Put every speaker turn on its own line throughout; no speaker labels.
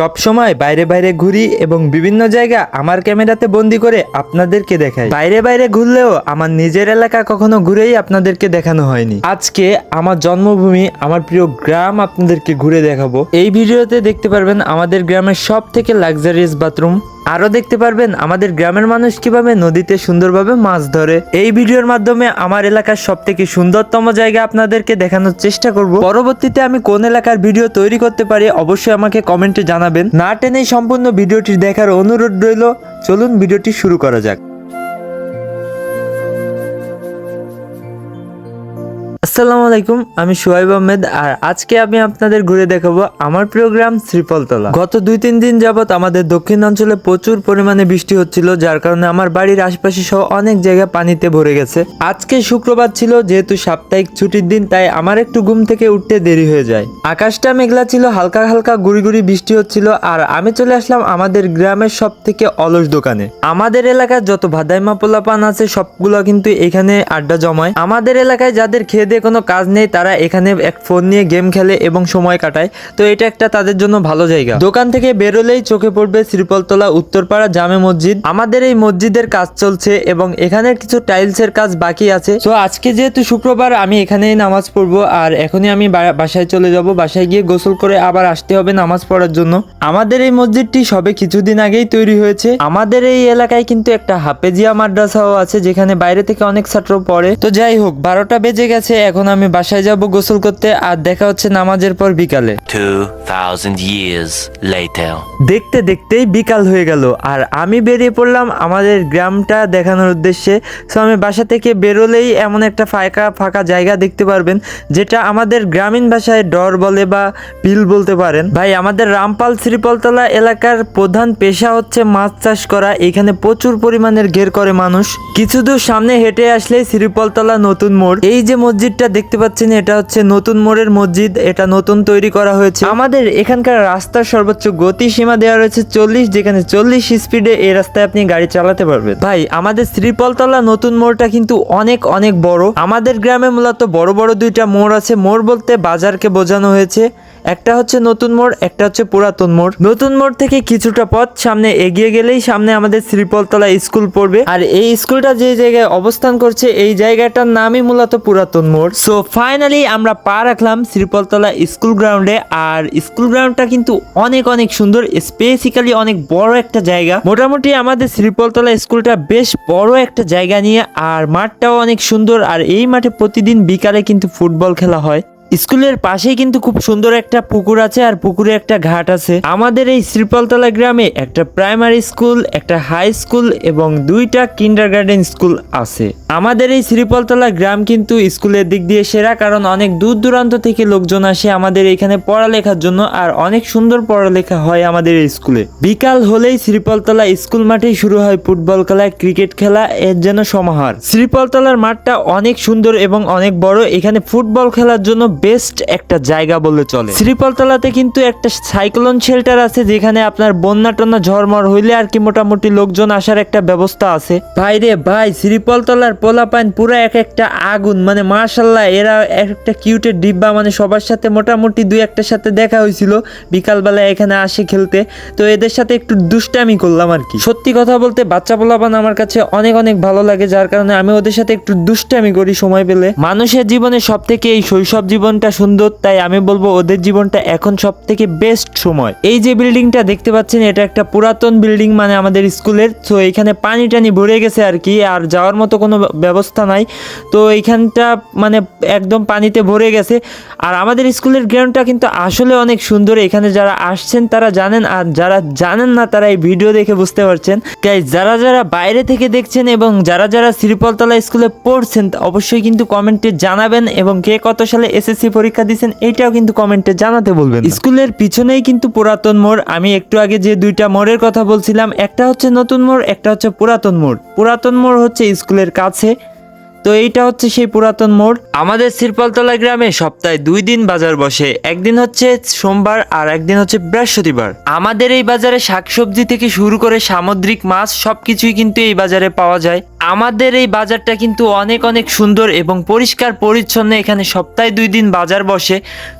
সব সময় বাইরে বাইরে ঘুরি এবং বিভিন্ন জায়গা আমার ক্যামেরাতে বন্দি করে আপনাদেরকে দেখাই। বাইরে বাইরে ঘুরলেও আমার নিজের এলাকা কখনো ঘুরেই আপনাদেরকে দেখানো হয়নি। আজকে আমার জন্মভূমি, আমার প্রিয় গ্রাম আপনাদেরকে ঘুরে দেখাবো। এই ভিডিওতে দেখতে পারবেন আমাদের গ্রামের সব থেকে লাক্সারিয়াস বাথরুম আরও দেখতে পারবেন আমাদের গ্রামের মানুষ কীভাবে নদীতে সুন্দরভাবে মাছ ধরে। এই ভিডিওর মাধ্যমে আমার এলাকার সব থেকে সুন্দরতম জায়গা আপনাদেরকে দেখানোর চেষ্টা করব। পরবর্তীতে আমি কোন এলাকার ভিডিও তৈরি করতে পারি অবশ্যই আমাকে কমেন্টে জানাবেন। না টেনে সম্পূর্ণ ভিডিওটি দেখার অনুরোধ রইল। চলুন ভিডিওটি শুরু করা যাক। আসসালামু আলাইকুম, আমি সোহাইব আহমেদ, আর আজকে আমি আপনাদের ঘুরে দেখাবো আমার প্রিয় গ্রাম শ্রীফলতলা। গত দুই তিন দিন যাবত আমাদের দক্ষিণ অঞ্চলে প্রচুর পরিমাণে বৃষ্টি হচ্ছিল, যার কারণে আমার বাড়ির আশপাশে সহ অনেক জায়গা পানিতে ভরে গেছে। আজকে শুক্রবার ছিল, যেহেতু সাপ্তাহিক ছুটির দিন, তাই আমার একটু ঘুম থেকে উঠতে দেরি হয়ে যায়। আকাশটা মেঘলা ছিল, হালকা হালকা গুড়ি গুড়ি বৃষ্টি হচ্ছিল, আর আমি চলে আসলাম আমাদের গ্রামের সব থেকে অলস দোকানে। আমাদের এলাকার যত ভাদাইমা পোলাপান আছে, সবগুলো কিন্তু এখানে আড্ডা জমায়। আমাদের এলাকায় যাদের খেয়ে দিয়ে কোনো কাজ নেই, তারা এখানে এক ফোন নিয়ে গেম খেলে এবং সময় কাটায়। তো এটা একটা তাদের জন্য ভালো জায়গা। দোকান থেকে বেরোলেই চোখে পড়বে শ্রীপলতলা, উত্তরপাড়া জামে মসজিদ। আমাদের এই মসজিদের কাজ চলছে এবং এখানের কিছু টাইলসের কাজ বাকি আছে। তো আজকে যেহেতু শুক্রবার, আমি এখানেই নামাজ পড়ব। আর এখনই আমি বাসায় চলে যাব। বাসায় গিয়ে গোসল করে আবার আসতে হবে নামাজ পড়ার জন্য। আমাদের এই মসজিদটি সবে কিছুদিন আগেই তৈরি হয়েছে। আমাদের এই এলাকায় কিন্তু একটা হাফেজিয়া মাদ্রাসাও আছে, যেখানে বাইরে থেকে অনেক ছাত্র পড়ে। তো যাই হোক, বারোটা বেজে গেছে এখন আমি বাসায় যাব গোসল করতে আর দেখা হচ্ছে নামাজের পর বিকালে।
2,000 years later.
দেখতে দেখতেই বিকাল হয়ে গেল আর আমি বেরিয়ে পড়লাম আমাদের গ্রামটা দেখানোর উদ্দেশ্যে। সো আমি বাসা থেকে বেরোলেই এমন একটা ফাঁকা ফাঁকা জায়গা দেখতে পারবেন যেটা আমাদের গ্রামীণ ভাষায় ডর বলে বা বিল বলতে পারেন। ভাই আমাদের রামপাল শ্রীপলতলা এলাকার প্রধান পেশা হচ্ছে মাছ চাষ করা। এখানে প্রচুর পরিমাণের ঘের করে মানুষ। কিছু দূর সামনে হেঁটে আসলে শ্রীপলতলা নতুন মোড়। এই যে মসজিদটা দেখতে পাচ্ছেন, এটা হচ্ছে নতুন মোড়ের মসজিদ, এটা নতুন তৈরি করা হয়েছে। আমাদের এখানকার রাস্তার সর্বোচ্চ গতি সীমা দেওয়া রয়েছে চল্লিশ, যেখানে চল্লিশ স্পিডে এই রাস্তায় আপনি গাড়ি চালাতে পারবেন। ভাই, আমাদের শ্রীপলতলা নতুন মোড়টা কিন্তু অনেক অনেক বড়। আমাদের গ্রামে মূলত বড় বড় দুইটা মোড় আছে। মোড় বলতে বাজারকে বোঝানো হয়েছে। একটা হচ্ছে নতুন মোড়, একটা হচ্ছে পুরাতন মোড়। নতুন মোড় থেকে কিছুটা পথ সামনে এগিয়ে গেলেই সামনে আমাদের শ্রীপলতলা স্কুল পড়বে। আর এই স্কুলটা যে জায়গায় অবস্থান করছে, এই জায়গাটার নামই মূলত পুরাতন মোড়। সো ফাইনালি আমরা পা রাখলাম শ্রীপলতলা স্কুল গ্রাউন্ডে আর স্কুল গ্রাউন্ডটা কিন্তু অনেক অনেক সুন্দর। স্পেসিক্যালি অনেক বড় একটা জায়গা। মোটামুটি আমাদের শ্রীপলতলা স্কুলটা বেশ বড় একটা জায়গা নিয়ে। আর মাঠটাও অনেক সুন্দর। আর এই মাঠে প্রতিদিন বিকালে কিন্তু ফুটবল খেলা হয়। স্কুলের পাশেই কিন্তু খুব সুন্দর একটা পুকুর আছে আর পুকুরে একটা ঘাট আছে। আমাদের এই শ্রীপলতলা গ্রামে একটা প্রাইমারি স্কুল, একটা হাই স্কুল এবং দুইটা কিন্ডার গার্ডেন স্কুল আছে। আমাদের এই শ্রীপলতলা গ্রাম কিন্তু স্কুলের দিক দিয়ে সেরা কারণ অনেক দূর দূরান্ত থেকে লোকজন আসে আমাদের এখানে পড়ালেখার জন্য আর অনেক সুন্দর পড়ালেখা হয় আমাদের এই স্কুলে। বিকাল হলেই শ্রীপলতলা স্কুল মাঠেই শুরু হয় ফুটবল খেলা, ক্রিকেট খেলা, এর যেন সমাহার। শ্রীপলতলার মাঠটা অনেক সুন্দর এবং অনেক বড়। এখানে ফুটবল খেলার জন্য বেস্ট একটা জায়গা বলে চলে। শ্রীপলতলাতে কিন্তু একটা সাইক্লোন শেল্টার আছে যেখানে আপনার বন্যা টন্যা ঝড়মর হইলে আর কি মোটামুটি লোকজন আসার একটা ব্যবস্থা আছে। ভাই রে ভাই, শ্রীপলতলার পোলাপাইন পুরো এক একটা আগুন মানে মার্শাল্লাহ এরা এক একটা কিউটের ডিব্বা মানে সবার সাথে মোটামুটি দুই একটার সাথে দেখা হয়েছিল, বিকালবেলা এখানে আসে খেলতে। তো এদের সাথে একটু দুষ্টামি করলাম আর কি। সত্যি কথা বলতে, বাচ্চা পোলাপান আমার কাছে অনেক অনেক ভালো লাগে, যার কারণে আমি ওদের সাথে একটু দুষ্টামি করি সময় পেলে। মানুষের জীবনে সব থেকে এই শৈশব জীবনটা সুন্দর, তাই আমি বলব ওদের জীবনটা এখন সব থেকে বেস্ট সময়। এই যে বিল্ডিংটা দেখতে পাচ্ছেন, এটা একটা পুরাতন বিল্ডিং মানে আমাদের স্কুলের। তো এখানে পানি টানি ভরে গেছে আর কি, আর যাওয়ার মতো কোনো ব্যবস্থা নাই। তো এইখানটা মানে একদম পানিতে ভরে গেছে। আর আমাদের স্কুলের গ্রাউন্ডটা কিন্তু আসলে অনেক সুন্দর। এখানে যারা আসছেন, তারা জানেন, আর যারা জানেন না, তারা এই ভিডিও দেখে বুঝতে পারছেন। তাই যারা যারা বাইরে থেকে দেখছেন এবং যারা যারা শ্রীপলতলা স্কুলে পড়ছেন, অবশ্যই কিন্তু কমেন্টে জানাবেন এবং কে কত সালে এসএসসি পরীক্ষা দিয়েছেন এটাও কিন্তু কমেন্টে জানাতে বলবেন স্কুলের পিছনেই কিন্তু পুরাতন মোড়। আমি একটু আগে যে দুইটা মোড়ের কথা বলছিলাম, একটা হচ্ছে নতুন মোড়, একটা হচ্ছে পুরাতন মোড়। পুরাতন মোড় হচ্ছে স্কুলের কাছে, তো এইটা হচ্ছে সেই পুরাতন মোড়। আমাদের শ্রীপালতলা গ্রামে সপ্তাহে দুই দিন বাজার বসে। একদিন হচ্ছে সোমবার আর একদিন হচ্ছে বৃহস্পতিবার। আমাদের এই বাজারে শাকসবজি থেকে শুরু করে সামুদ্রিক মাছ, সবকিছুই কিন্তু এই বাজারে পাওয়া যায়। আমাদের এই বাজারটা কিন্তু অনেক অনেক সুন্দর এবং পরিষ্কার, পরিচ্ছন্ন। এখানে সপ্তাহে দুই দিন বাজার বসে।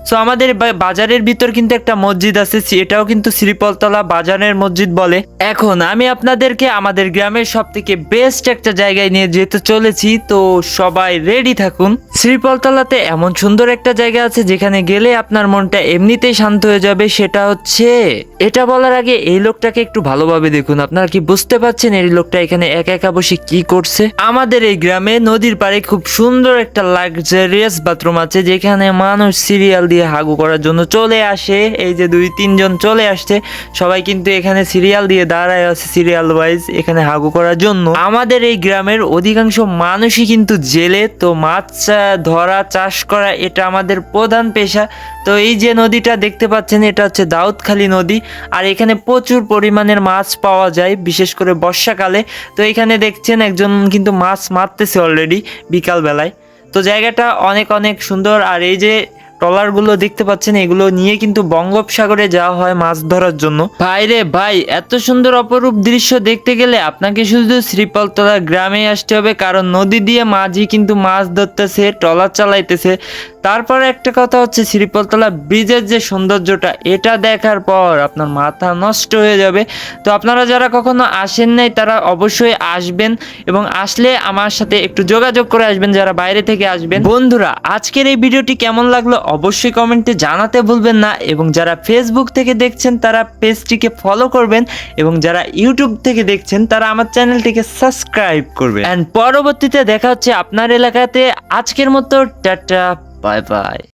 সো আমাদের বাজারের ভিতর কিন্তু একটা মসজিদ আছে এটাও কিন্তু শ্রীপলতলা বাজারের মসজিদ বলে। এখন আমি আপনাদেরকে আমাদের গ্রামের সব থেকে বেস্ট একটা জায়গায় নিয়ে যেতে চলেছি। তো সবাই রেডি থাকুন। শ্রীপলতলাতে এমন সুন্দর একটা জায়গা আছে, যেখানে গেলে আপনার মনটা এমনিতেই শান্ত হয়ে যাবে। সেটা হচ্ছে, এটা বলার আগে এই লোকটাকে একটু ভালোভাবে দেখুন। আপনারা কি বুঝতে পারছেন এই লোকটা এখানে একা একা বসে কি করছে। আমাদের এই গ্রামে নদীর পাড়ে খুব সুন্দর একটা লাক্সারিয়াস বাথরুম আছে, যেখানে মানুষ সিরিয়াল দিয়ে হাগু করার জন্য চলে আসে। এই যে দুই, তিনজন চলে আসছে। সবাই কিন্তু এখানে সিরিয়াল দিয়ে দাঁড়ায় আছে সিরিয়াল ওয়াইজ এখানে হাগু করার জন্য। আমাদের এই গ্রামের অধিকাংশ মানুষই কিন্তু জেলে, তো মাছ ধরা, চাষ করা, এটা আমাদের প্রধান পেশা। তো এই যে নদীটা দেখতে পাচ্ছেন, এটা হচ্ছে দাউদখালী নদী। আর এখানে প্রচুর পরিমাণের মাছ পাওয়া যায়, বিশেষ করে বর্ষাকালে। তো এখানে দেখছেন একজন কিন্তু মাছ মারতেছে অলরেডি বিকাল বেলায় তো জায়গাটা অনেক অনেক সুন্দর। আর এই যে ট্রলারগুলো দেখতে পাচ্ছেন, এগুলো নিয়ে কিন্তু বঙ্গোপসাগরে যাওয়া হয় মাছ ধরার জন্য। ভাই রে ভাই, এত সুন্দর অপরূপ দৃশ্য দেখতে গেলে আপনাকে শুধু শ্রীপলতলা গ্রামে আসতে হবে, কারণ নদী দিয়ে মাঝি কিন্তু মাছ ধরতেছে, ট্রলার চালাইতেছে। তারপরে একটা কথা হচ্ছে শ্রীপলতলা ব্রিজের যে সৌন্দর্যটা, এটা দেখার পর আপনার মাথা নষ্ট হয়ে যাবে। তো আপনারা যারা কখনো আসেন নাই, তারা অবশ্যই আসবেন এবং আসলে আমার সাথে একটু যোগাযোগ করে আসবেন যারা বাইরে থেকে আসবেন। বন্ধুরা, আজকের এই ভিডিওটি কেমন লাগল অবশ্যই কমেন্টে জানাতে ভুলবেন না এবং যারা ফেসবুক থেকে দেখছেন, তারা পেজটিকে ফলো করবেন এবং যারা ইউটিউব থেকে দেখছেন, তারা আমার চ্যানেলটিকে সাবস্ক্রাইব করবেন। অ্যান্ড পরবর্তীতে দেখা হচ্ছে আপনার এলাকাতে। আজকের মতো, টাটা। Bye bye.